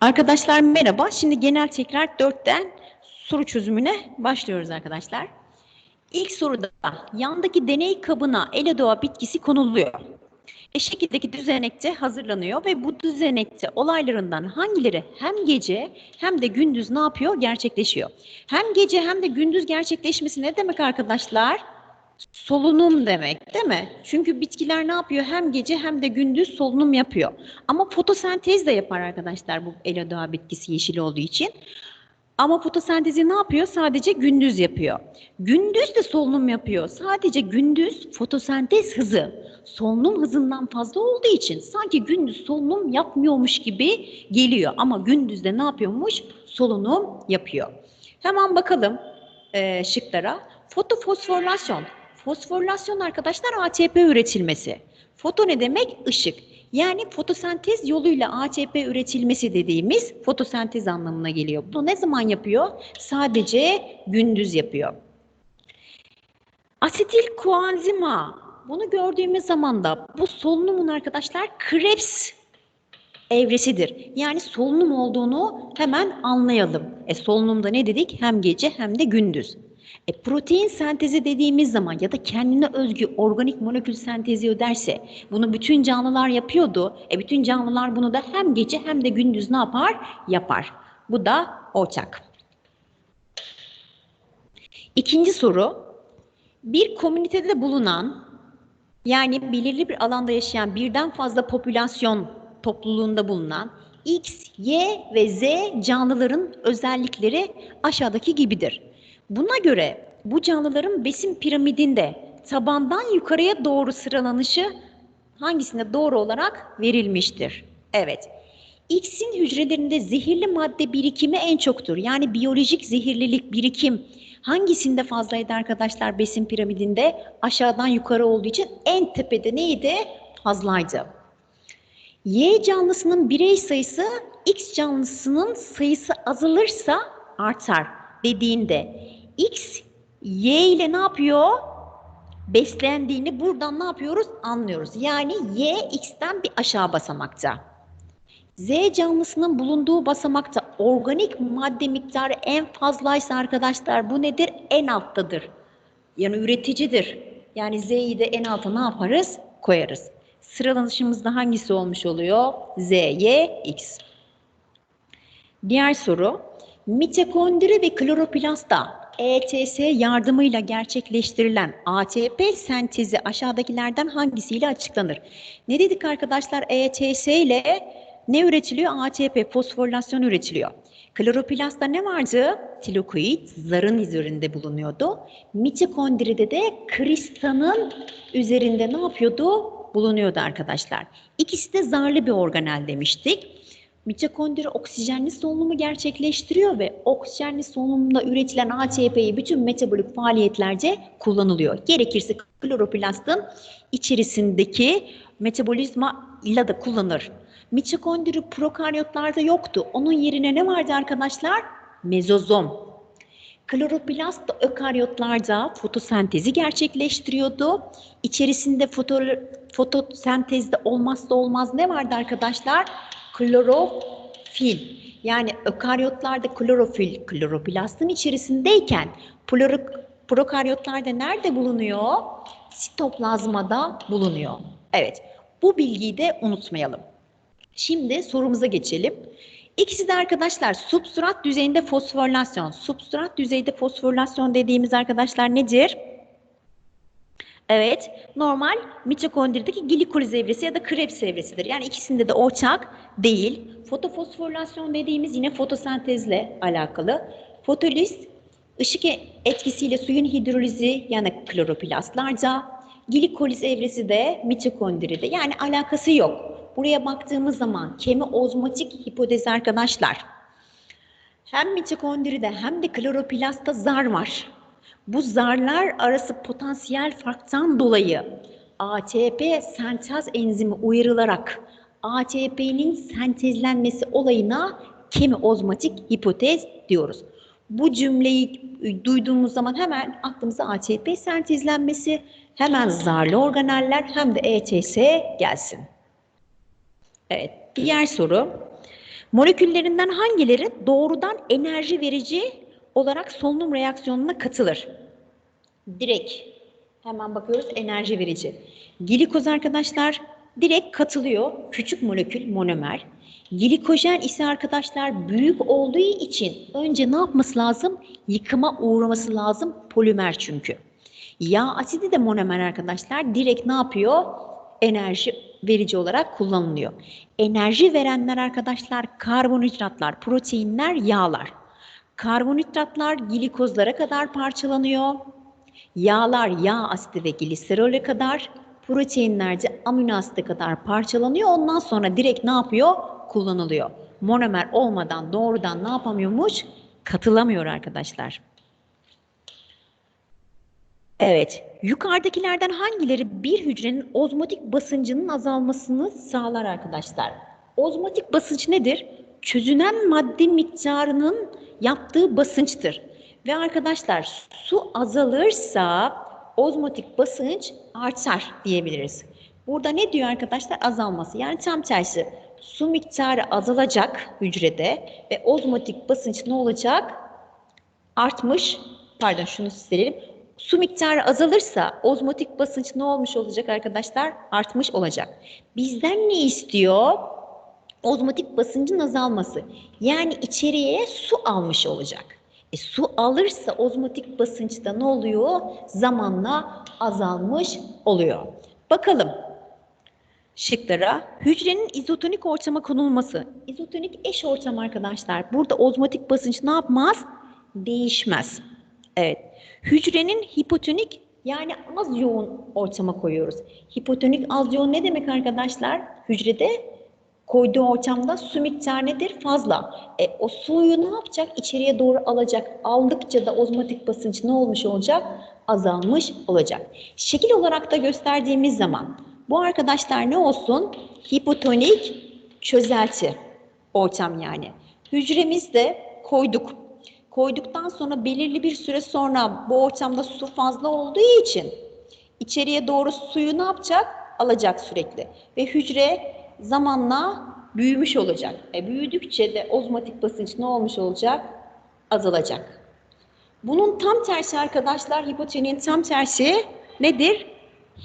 Arkadaşlar merhaba. Şimdi genel tekrar 4'ten soru çözümüne başlıyoruz arkadaşlar. İlk soruda yandaki deney kabına Eledoğa bitkisi konuluyor. E şekildeki düzenekte hazırlanıyor ve bu düzenekte olaylarından hangileri hem gece hem de gündüz ne yapıyor? Gerçekleşiyor. Hem gece hem de gündüz gerçekleşmesi ne demek arkadaşlar? Solunum demek değil mi? Çünkü bitkiler ne yapıyor? Hem gece hem de gündüz solunum yapıyor. Ama fotosentez de yapar arkadaşlar bu Elodağ bitkisi yeşil olduğu için. Ama fotosentezi ne yapıyor? Sadece gündüz yapıyor. Gündüz de solunum yapıyor. Sadece gündüz fotosentez hızı solunum hızından fazla olduğu için sanki gündüz solunum yapmıyormuş gibi geliyor. Ama gündüz de ne yapıyormuş? Solunum yapıyor. Hemen bakalım e, şıklara. Fotofosforilasyon. Fosforilasyon arkadaşlar ATP üretilmesi. Foto ne demek? Işık. Yani fotosentez yoluyla ATP üretilmesi dediğimiz fotosentez anlamına geliyor. Bunu ne zaman yapıyor? Sadece gündüz yapıyor. Asetil koenzima. Bunu gördüğümüz zaman da bu solunumun arkadaşlar Krebs evresidir. Yani solunum olduğunu hemen anlayalım. E solunumda ne dedik? Hem gece hem de gündüz. E, protein sentezi dediğimiz zaman ya da kendine özgü organik molekül sentezi derse bunu bütün canlılar yapıyordu. E, bütün canlılar bunu da hem gece hem de gündüz ne yapar? Yapar. Bu da ortak. İkinci soru. Bir komünitede bulunan yani belirli bir alanda yaşayan birden fazla popülasyon topluluğunda bulunan X, Y ve Z canlıların özellikleri aşağıdaki gibidir. Buna göre bu canlıların besin piramidinde tabandan yukarıya doğru sıralanışı hangisinde doğru olarak verilmiştir? Evet. X'in hücrelerinde zehirli madde birikimi en çoktur. Yani biyolojik zehirlilik birikim hangisinde fazlaydı arkadaşlar besin piramidinde? Aşağıdan yukarı olduğu için en tepede neydi? Fazlaydı. Y canlısının birey sayısı X canlısının sayısı azalırsa artar dediğinde X Y ile ne yapıyor? Beslendiğini buradan ne yapıyoruz? Anlıyoruz. Yani Y X'ten bir aşağı basamakta. Z canlısının bulunduğu basamakta organik madde miktarı en fazlaysa arkadaşlar bu nedir? En alttadır. Yani üreticidir. Yani Z'yi de en alta ne yaparız? Koyarız. Sıralanışımızda hangisi olmuş oluyor? Z, Y, X. Diğer soru. Mitokondri ve kloroplastta ETS yardımıyla gerçekleştirilen ATP sentezi aşağıdakilerden hangisiyle açıklanır? Ne dedik arkadaşlar? ETS ile ne üretiliyor? ATP, fosforilasyon üretiliyor. Kloroplastta ne vardı? Tilokoid, zarın üzerinde bulunuyordu. Mitokondride de kristanın üzerinde ne yapıyordu? Bulunuyordu arkadaşlar. İkisi de zarlı bir organel demiştik. Mitokondri oksijenli solunumu gerçekleştiriyor ve oksijenli solunumda üretilen ATP'yi bütün metabolik faaliyetlerde kullanılıyor. Gerekirse kloroplastın içerisindeki metabolizma ile de kullanır. Mitokondri prokaryotlarda yoktu. Onun yerine ne vardı arkadaşlar? Mezozom. Kloroplast da ökaryotlarda fotosentezi gerçekleştiriyordu. İçerisinde foto, fotosentezde olmazsa olmaz ne vardı arkadaşlar? Klorofil. Yani ökaryotlarda klorofil kloroplastın içerisindeyken prokaryotlarda nerede bulunuyor? Sitoplazmada bulunuyor. Evet. Bu bilgiyi de unutmayalım. Şimdi sorumuza geçelim. İkisi de arkadaşlar substrat düzeyinde fosforilasyon. Substrat düzeyde fosforilasyon dediğimiz arkadaşlar nedir? Evet, normal mitokondrideki glikoliz evresi ya da Krebs evresidir. Yani ikisinde de ortak değil. Fotofosforilasyon dediğimiz yine fotosentezle alakalı. Fotoliz ışık etkisiyle suyun hidrolizi yani kloroplastlarda, glikoliz evresi de mitokondride. Yani alakası yok. Buraya baktığımız zaman kemi ozmotik hipotezi arkadaşlar. Hem mitokondride hem de kloroplastta zar var. Bu zarlar arası potansiyel farktan dolayı ATP sentez enzimi uyarılarak ATP'nin sentezlenmesi olayına kemi ozmotik hipotez diyoruz. Bu cümleyi duyduğumuz zaman hemen aklımıza ATP sentezlenmesi, hemen zarlı organeller hem de ETS gelsin. Evet, diğer soru. Moleküllerinden hangileri doğrudan enerji verici olarak solunum reaksiyonuna katılır? Direkt hemen bakıyoruz enerji verici. Glikoz arkadaşlar direkt katılıyor. Küçük molekül monomer. Glikojen ise arkadaşlar büyük olduğu için önce ne yapması lazım? Yıkıma uğraması lazım. Polimer çünkü. Yağ asidi de monomer arkadaşlar. Direkt ne yapıyor? Enerji verici olarak kullanılıyor. Enerji verenler arkadaşlar karbonhidratlar, proteinler, yağlar. Karbonhidratlar glikozlara kadar parçalanıyor. Yağlar yağ asidi ve gliserole kadar, proteinler de amino asite kadar parçalanıyor. Ondan sonra direkt ne yapıyor? Kullanılıyor. Monomer olmadan doğrudan ne yapamıyormuş? Katılamıyor arkadaşlar. Evet, yukarıdakilerden hangileri bir hücrenin ozmotik basıncının azalmasını sağlar arkadaşlar? Ozmotik basınç nedir? Çözünen madde miktarının yaptığı basınçtır. Ve arkadaşlar su azalırsa ozmotik basınç artar diyebiliriz. Burada ne diyor arkadaşlar? Azalması. Yani tam tersi. Su miktarı azalacak hücrede ve ozmotik basınç ne olacak? Artmış. Pardon şunu silelim. Su miktarı azalırsa ozmotik basınç ne olmuş olacak arkadaşlar? Artmış olacak. Bizden ne istiyor? Ozmotik basıncın azalması. Yani içeriye su almış olacak. E, su alırsa ozmotik basınçta ne oluyor? Zamanla azalmış oluyor. Bakalım şıklara. Hücrenin izotonik ortama konulması. İzotonik eş ortam arkadaşlar. Burada ozmotik basınç ne yapmaz? Değişmez. Evet. Hücrenin hipotonik yani az yoğun ortama koyuyoruz. Hipotonik az yoğun ne demek arkadaşlar? Hücrede koyduğu ortamda su miktarı nedir? Fazla. E, o suyu ne yapacak? İçeriye doğru alacak. Aldıkça da ozmotik basınç ne olmuş olacak? Azalmış olacak. Şekil olarak da gösterdiğimiz zaman bu arkadaşlar ne olsun? Hipotonik çözelti ortam yani. Hücremizde koyduk. Koyduktan sonra belirli bir süre sonra bu ortamda su fazla olduğu için içeriye doğru suyu ne yapacak? Alacak sürekli. Ve hücre zamanla büyümüş olacak. E büyüdükçe de ozmotik basınç ne olmuş olacak? Azalacak. Bunun tam tersi arkadaşlar hipotoniğin tam tersi nedir?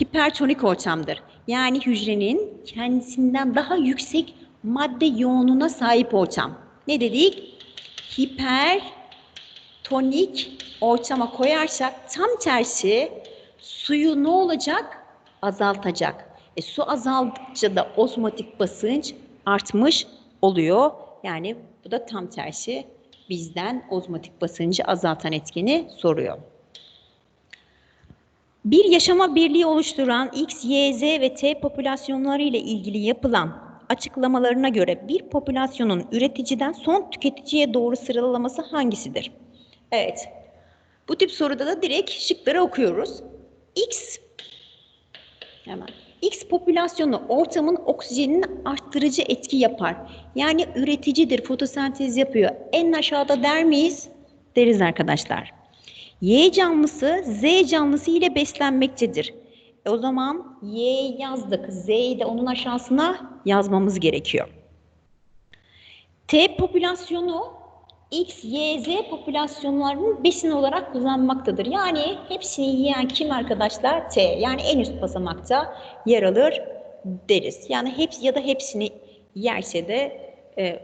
Hipertonik ortamdır. Yani hücrenin kendisinden daha yüksek madde yoğunluğuna sahip ortam. Ne dedik? Hipertonik ortama koyarsak tam tersi suyu ne olacak? Azaltacak. E, su azaldıkça da osmotik basınç artmış oluyor. Yani bu da tam tersi bizden ozmotik basıncı azaltan etkeni soruyor. Bir yaşama birliği oluşturan X, Y, Z ve T popülasyonları ile ilgili yapılan açıklamalarına göre bir popülasyonun üreticiden son tüketiciye doğru sıralaması hangisidir? Evet. Bu tip soruda da direkt şıkları okuyoruz. X hemen X popülasyonu ortamın oksijenini arttırıcı etki yapar. Yani üreticidir, fotosentez yapıyor. En aşağıda der miyiz? Deriz arkadaşlar. Y canlısı Z canlısı ile beslenmektedir. E o zaman Y yazdık. Z'yi de onun aşağısına yazmamız gerekiyor. T popülasyonu X, Y, Z popülasyonlarının besin olarak kullanmaktadır. Yani hepsini yiyen kim arkadaşlar? T. Yani en üst basamakta yer alır deriz. Yani hepsi ya da hepsini yerse de e,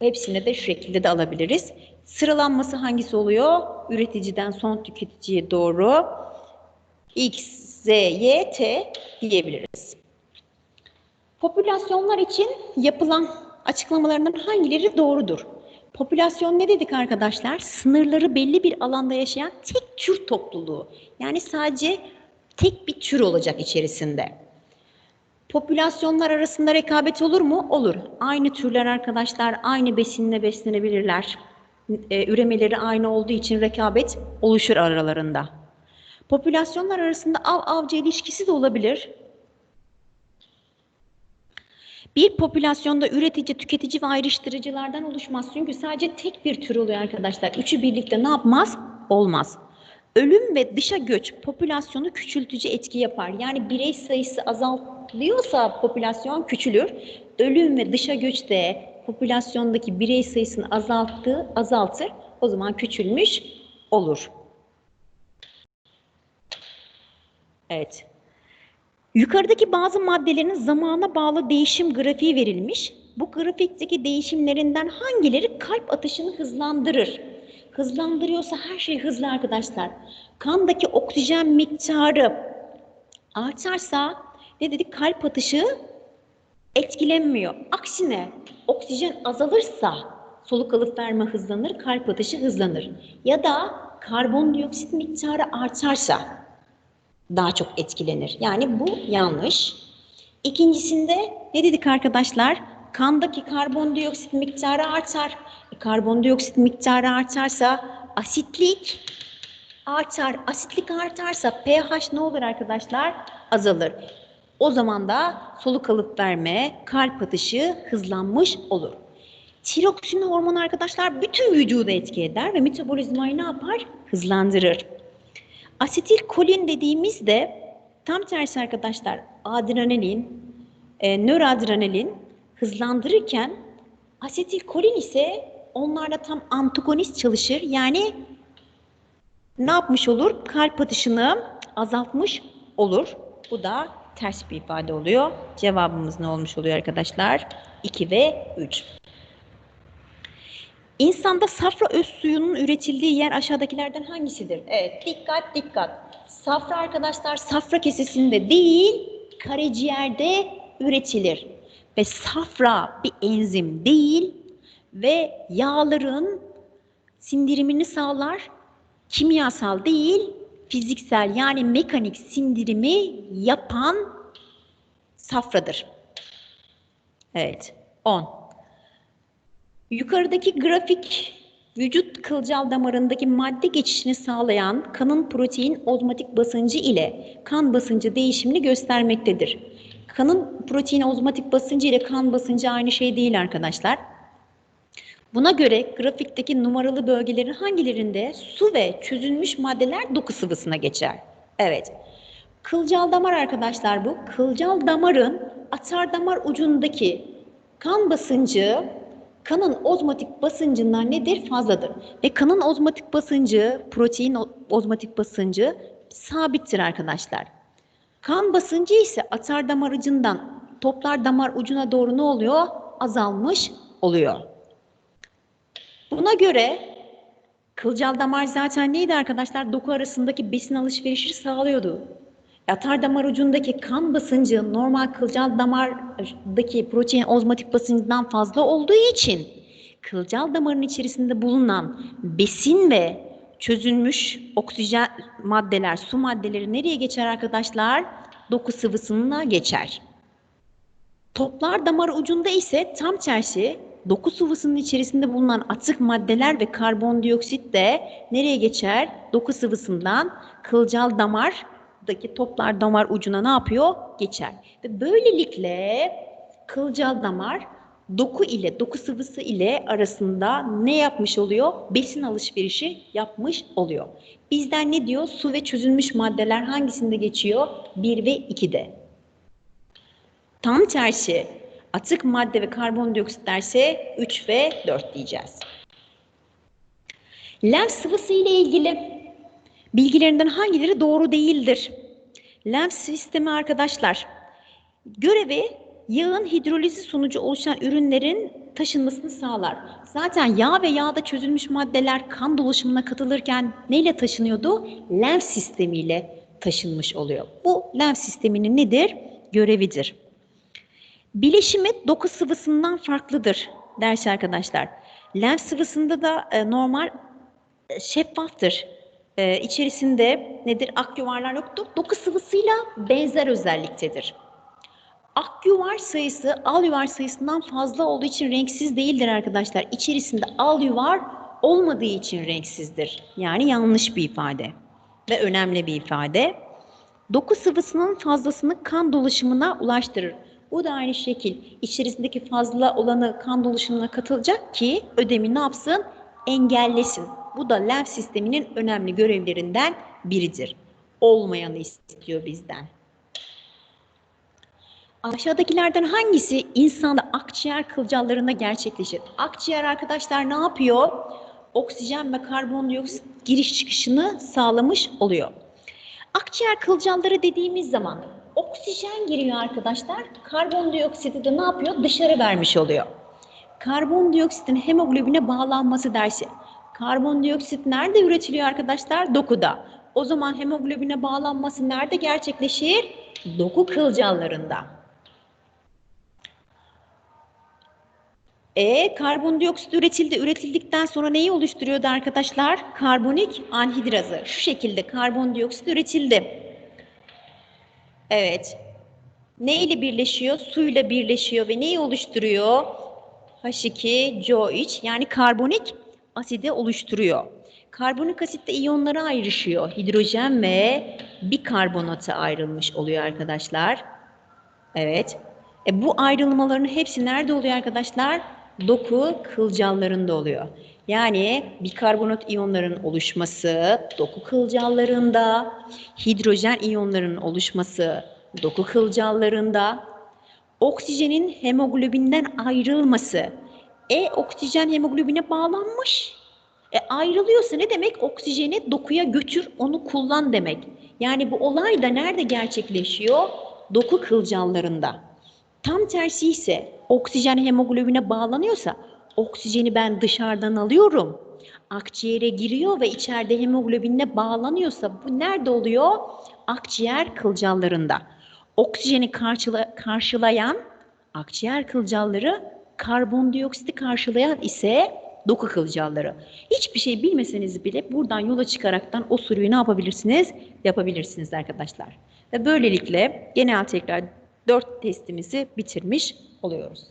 hepsini de şu şekilde de alabiliriz. Sıralanması hangisi oluyor? Üreticiden son tüketiciye doğru X, Z, Y, T diyebiliriz. Popülasyonlar için yapılan açıklamalarından hangileri doğrudur? Popülasyon ne dedik arkadaşlar? Sınırları belli bir alanda yaşayan tek tür topluluğu. Yani sadece tek bir tür olacak içerisinde. Popülasyonlar arasında rekabet olur mu? Olur. Aynı türler arkadaşlar aynı besinle beslenebilirler. E, üremeleri aynı olduğu için rekabet oluşur aralarında. Popülasyonlar arasında av-avcı ilişkisi de olabilir. Bir popülasyonda üretici, tüketici ve ayrıştırıcılardan oluşmaz. Çünkü sadece tek bir tür oluyor arkadaşlar. Üçü birlikte ne yapmaz? Olmaz. Ölüm ve dışa göç popülasyonu küçültücü etki yapar. Yani birey sayısı azaltılıyorsa popülasyon küçülür. Ölüm ve dışa göç de popülasyondaki birey sayısını azalttığı azaltır. O zaman küçülmüş olur. Evet. Yukarıdaki bazı maddelerin zamana bağlı değişim grafiği verilmiş. Bu grafikteki değişimlerinden hangileri kalp atışını hızlandırır? Hızlandırıyorsa her şey hızlı arkadaşlar. Kandaki oksijen miktarı artarsa ne dedik? Kalp atışı etkilenmiyor. Aksine oksijen azalırsa soluk alıp verme hızlanır, kalp atışı hızlanır. Ya da karbondioksit miktarı artarsa daha çok etkilenir. Yani bu yanlış. İkincisinde ne dedik arkadaşlar? Kandaki karbondioksit miktarı artar. E, karbondioksit miktarı artarsa asitlik artar. Asitlik artarsa pH ne olur arkadaşlar? Azalır. O zaman da soluk alıp verme, kalp atışı hızlanmış olur. Tiroksin hormonu arkadaşlar bütün vücudu etki eder ve metabolizmayı ne yapar? Hızlandırır. Asetil kolin dediğimizde tam tersi arkadaşlar adrenalin, e, nöroadrenalin hızlandırırken asetil kolin ise onlarda tam antagonist çalışır. Yani ne yapmış olur? Kalp atışını azaltmış olur. Bu da ters bir ifade oluyor. Cevabımız ne olmuş oluyor arkadaşlar? 2 ve 3. İnsanda safra öz suyunun üretildiği yer aşağıdakilerden hangisidir? Evet, dikkat dikkat. Safra arkadaşlar safra kesesinde değil, karaciğerde üretilir. Ve safra bir enzim değil ve yağların sindirimini sağlar. Kimyasal değil, fiziksel yani mekanik sindirimi yapan safradır. Evet, 10. Yukarıdaki grafik vücut kılcal damarındaki madde geçişini sağlayan kanın protein ozmotik basıncı ile kan basıncı değişimini göstermektedir. Kanın protein ozmotik basıncı ile kan basıncı aynı şey değil arkadaşlar. Buna göre grafikteki numaralı bölgelerin hangilerinde su ve çözülmüş maddeler doku sıvısına geçer? Evet. Kılcal damar arkadaşlar bu. Kılcal damarın atar damar ucundaki kan basıncı kanın ozmotik basıncından nedir? Fazladır. Ve kanın ozmotik basıncı, protein ozmotik basıncı sabittir arkadaşlar. Kan basıncı ise atar damar ucundan toplar damar ucuna doğru ne oluyor? Azalmış oluyor. Buna göre kılcal damar zaten neydi arkadaşlar? Doku arasındaki besin alışverişi sağlıyordu. Atar damar ucundaki kan basıncı normal kılcal damardaki protein ozmotik basıncından fazla olduğu için kılcal damarın içerisinde bulunan besin ve çözülmüş oksijen maddeler, su maddeleri nereye geçer arkadaşlar? Doku sıvısına geçer. Toplar damar ucunda ise tam tersi doku sıvısının içerisinde bulunan atık maddeler ve karbondioksit de nereye geçer? Doku sıvısından kılcal damar daki toplar damar ucuna ne yapıyor? Geçer. Ve böylelikle kılcal damar doku ile doku sıvısı ile arasında ne yapmış oluyor? Besin alışverişi yapmış oluyor. Bizden ne diyor? Su ve çözülmüş maddeler hangisinde geçiyor? 1 ve 2'de. Tam tersi atık madde ve karbondioksit ise 3 ve 4 diyeceğiz. Lenf sıvısı ile ilgili bilgilerinden hangileri doğru değildir? Lenf sistemi arkadaşlar görevi yağın hidrolizi sonucu oluşan ürünlerin taşınmasını sağlar. Zaten yağ ve yağda çözülmüş maddeler kan dolaşımına katılırken neyle taşınıyordu? Lenf sistemiyle taşınmış oluyor. Bu lenf sisteminin nedir? Görevidir. Bileşimi doku sıvısından farklıdır ders arkadaşlar. Lenf sıvısında da e, normal e, şeffaftır. E, içerisinde nedir? Ak yuvarlar yoktur. Doku sıvısıyla benzer özelliktedir. Ak yuvar sayısı al yuvar sayısından fazla olduğu için renksiz değildir arkadaşlar. İçerisinde al yuvar olmadığı için renksizdir. Yani yanlış bir ifade ve önemli bir ifade. Doku sıvısının fazlasını kan dolaşımına ulaştırır. Bu da aynı şekil içerisindeki fazla olanı kan dolaşımına katılacak ki ödemi ne yapsın? Engellesin. Bu da lenf sisteminin önemli görevlerinden biridir. Olmayanı istiyor bizden. Aşağıdakilerden hangisi insanda akciğer kılcallarında gerçekleşir? Akciğer arkadaşlar ne yapıyor? Oksijen ve karbondioksit giriş çıkışını sağlamış oluyor. Akciğer kılcalları dediğimiz zaman oksijen giriyor arkadaşlar. Karbondioksiti de ne yapıyor? Dışarı vermiş oluyor. Karbondioksitin hemoglobine bağlanması dersi. Karbondioksit nerede üretiliyor arkadaşlar? Dokuda. O zaman hemoglobine bağlanması nerede gerçekleşir? Doku kılcallarında. E karbondioksit üretildi. Üretildikten sonra neyi oluşturuyordu arkadaşlar? Karbonik anhidrazı. Şu şekilde karbondioksit üretildi. Evet. Ne ile birleşiyor? Suyla birleşiyor ve neyi oluşturuyor? H2CO3 yani karbonik asidi oluşturuyor. Karbonik asitte iyonlara ayrışıyor. Hidrojen ve bikarbonata ayrılmış oluyor arkadaşlar. Evet. E bu ayrılmaların hepsi nerede oluyor arkadaşlar? Doku kılcallarında oluyor. Yani bikarbonat iyonların oluşması doku kılcallarında, hidrojen iyonların oluşması doku kılcallarında, oksijenin hemoglobinden ayrılması. E oksijen hemoglobine bağlanmış. E ayrılıyorsa ne demek? Oksijeni dokuya götür, onu kullan demek. Yani bu olay da nerede gerçekleşiyor? Doku kılcallarında. Tam tersi ise oksijen hemoglobine bağlanıyorsa oksijeni ben dışarıdan alıyorum. Akciğere giriyor ve içeride hemoglobinle bağlanıyorsa bu nerede oluyor? Akciğer kılcallarında. Oksijeni karşıla, karşılayan akciğer kılcalları, karbondioksiti karşılayan ise doku kılcalları. Hiçbir şey bilmeseniz bile buradan yola çıkaraktan o soruyu ne yapabilirsiniz? Yapabilirsiniz arkadaşlar. Ve böylelikle genel tekrar 4 testimizi bitirmiş oluyoruz.